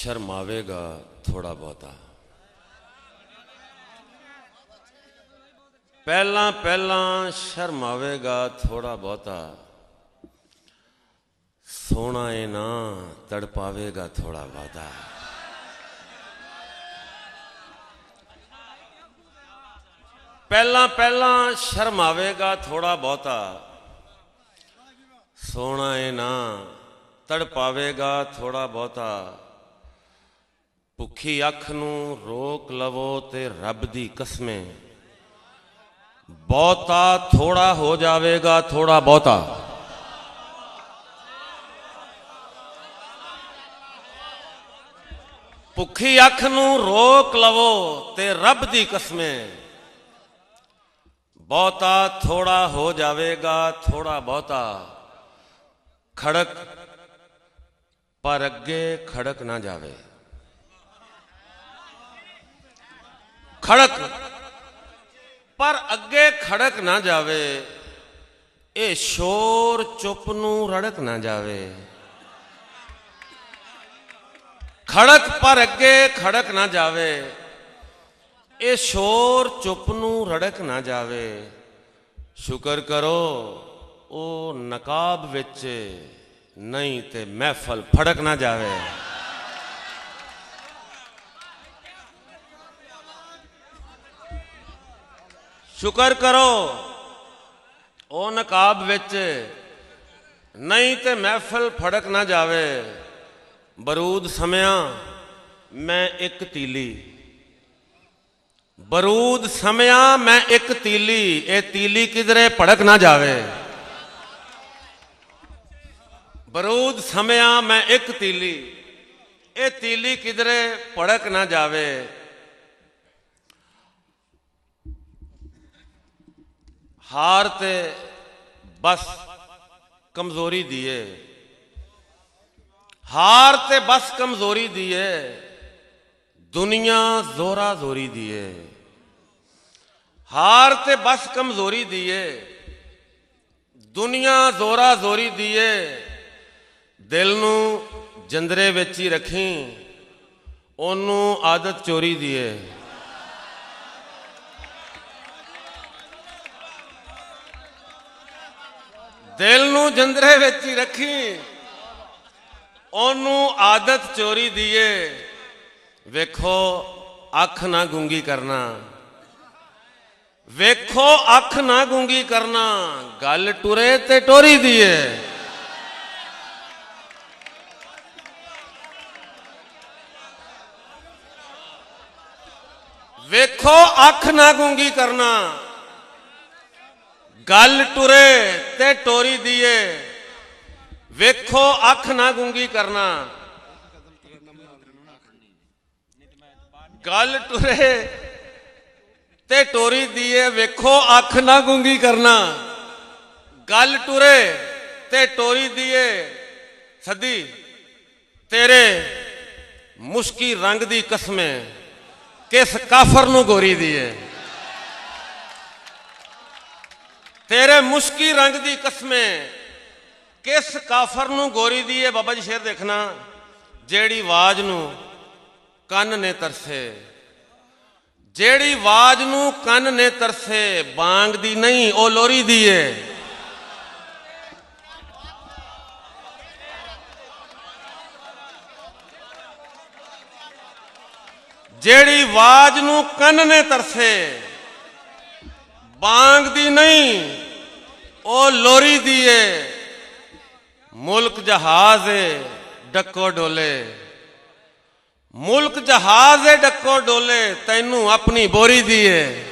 ਸ਼ਰਮਾਵੇਗਾ ਥੋੜਾ ਬਹੁਤਾ ਪਹਿਲਾਂ ਪਹਿਲਾਂ ਸ਼ਰਮਾਵੇਗਾ ਥੋੜਾ ਬਹੁਤਾ ਸੋਹਣਾ ਏ ਨਾ ਤੜਪਾਵੇਗਾ ਥੋੜਾ ਬਹੁਤਾ ਪਹਿਲਾਂ ਪਹਿਲਾਂ ਸ਼ਰਮਾਵੇਗਾ ਥੋੜਾ ਬਹੁਤਾ ਸੋਹਣਾ ਏ ਨਾ ਤੜਪਾਵੇਗਾ ਥੋੜਾ ਬਹੁਤਾ ਭੁੱਖੀ ਅੱਖ ਨੂੰ ਰੋਕ ਲਵੋ ਤੇ ਰੱਬ ਦੀ ਕਸਮੇ। ਬਹੁਤਾ ਥੋੜਾ ਹੋ ਜਾਵੇਗਾ, ਥੋੜਾ ਬਹੁਤਾ। ਭੁੱਖੀ ਅੱਖ ਨੂੰ ਰੋਕ ਲਵੋ ਤੇ ਰੱਬ ਦੀ ਕਸਮੇ। ਬਹੁਤਾ ਥੋੜਾ ਹੋ ਜਾਵੇਗਾ, ਥੋੜਾ ਬਹੁਤਾ। ਖੜਕ, ਪਰ ਅੱਗੇ ਖੜਕ ਨਾ ਜਾਵੇ। ਖੜਕ। ਪਰ ਅੱਗੇ ਖੜਕ ਨਾ ਜਾਵੇ, ਇਹ ਸ਼ੋਰ ਚੁੱਪ ਨੂੰ ਰੜਕ ਨਾ ਜਾਵੇ। ਖੜਕ ਪਰ ਅੱਗੇ ਖੜਕ ਨਾ ਜਾਵੇ, ਇਹ ਸ਼ੋਰ ਚੁੱਪ ਨੂੰ ਰੜਕ ਨਾ ਜਾਵੇ। ਸ਼ੁਕਰ ਕਰੋ, ਉਹ ਨਕਾਬ ਵਿੱਚ ਨਹੀਂ ਤੇ ਮਹਿਫਲ ਫੜਕ ਨਾ ਜਾਵੇ। ਸ਼ੁਕਰ ਕਰੋ। ਉਹ ਨਕਾਬ ਵਿੱਚ ਨਹੀਂ ਤੇ ਮਹਿਫਲ ਫੜਕ ਨਾ ਜਾਵੇ। ਬਰੂਦ ਸਮਿਆਂ ਮੈਂ ਇੱਕ ਤੀਲੀ। ਬਰੂਦ ਸਮਿਆ ਮੈਂ ਇੱਕ ਤੀਲੀ। ਇਹ ਤੀਲੀ ਕਿਧਰੇ ਭੜਕ ਨਾ ਜਾਵੇ। ਬਰੂਦ ਸਮਿਆ ਮੈਂ ਇੱਕ ਤੀਲੀ। ਇਹ ਤੀਲੀ ਕਿਧਰੇ ਭੜਕ ਨਾ ਜਾਵੇ। ਹਾਰ ਤੇ ਬਸ ਕਮਜ਼ੋਰੀ ਦੀਏ। ਹਾਰ ਤੇ ਬਸ ਕਮਜ਼ੋਰੀ ਦੀਏ, ਦੁਨੀਆ ਜ਼ੋਰਾ ਜ਼ੋਰੀ ਦੀਏ। ਹਾਰ ਤੇ ਬਸ ਕਮਜ਼ੋਰੀ ਦੀਏ, ਦੁਨੀਆ ਜ਼ੋਰਾ ਜ਼ੋਰੀ ਦੀਏ। ਦਿਲ ਨੂੰ ਜੰਦਰੇ ਵਿੱਚ ਹੀ ਰੱਖੀ, ਉਹਨੂੰ ਆਦਤ ਚੋਰੀ ਦੀਏ। ਦਿਲ ਨੂੰ ਜੰਦਰੇ ਵਿੱਚ ਹੀ ਰੱਖੀ। ਉਹਨੂੰ ਆਦਤ ਚੋਰੀ ਦੀਏ। ਵੇਖੋ, ਅੱਖ ਨਾ ਗੁੰਗੀ ਕਰਨਾ। ਵੇਖੋ, ਅੱਖ ਨਾ ਗੁੰਗੀ ਕਰਨਾ। ਗੱਲ ਟੁਰੇ ਤੇ ਟੋਰੀ ਦੀਏ। ਵੇਖੋ, ਅੱਖ ਨਾ ਗੁੰਗੀ ਕਰਨਾ। ਗੱਲ ਟੁਰੇ ਤੇ ਟੋਰੀ ਦੀਏ। ਵੇਖੋ ਅੱਖ ਨਾ ਗੁੰਗੀ ਕਰਨਾ। ਗੱਲ ਟੁਰੇ ਤੇ ਟੋਰੀ ਦੀਏ, ਵੇਖੋ ਅੱਖ ਨਾ ਗੁੰਗੀ ਕਰਨਾ। ਗੱਲ ਟੁਰੇ ਤੇ ਟੋਰੀ ਦੀਏ। ਸੱਦੀ, ਤੇਰੇ ਮੁਸ਼ਕੀ ਰੰਗ ਦੀ ਕਸਮੇ ਕਿਸ ਕਾਫਰ ਨੂੰ ਗੋਰੀ ਦੀਏ। ਤੇਰੇ ਮੁਸ਼ਕੀ ਰੰਗ ਦੀ ਕਸਮੇ, ਕਿਸ ਕਾਫਰ ਨੂੰ ਗੋਰੀ ਦੀ ਹੈ ਬਾਬਾ ਜੀ ਸ਼ੇਰ ਦੇਖਣਾ? ਜਿਹੜੀ ਆਵਾਜ਼ ਨੂੰ ਕੰਨ ਨੇ ਤਰਸੇ, ਜਿਹੜੀ ਆਵਾਜ਼ ਨੂੰ ਕੰਨ ਨੇ ਤਰਸੇ, ਬਾਂਗ ਦੀ ਨਹੀਂ, ਉਹ ਲੋਰੀ ਦੀ ਏ ਜਿਹੜੀ ਆਵਾਜ਼ ਨੂੰ ਕੰਨ ਨੇ ਤਰਸੇ, ਬਾਂਗ ਦੀ ਨਹੀਂ ਉਹ ਲੋਰੀ ਦੀਏ ਮੁਲਕ ਜਹਾਜ਼ ਏ, ਡੱਕੋ ਡੋਲੇ। ਮੁਲਕ ਜਹਾਜ਼ ਏ, ਡੱਕੋ ਡੋਲੇ, ਤੈਨੂੰ ਆਪਣੀ ਬੋਰੀ ਦੀਏ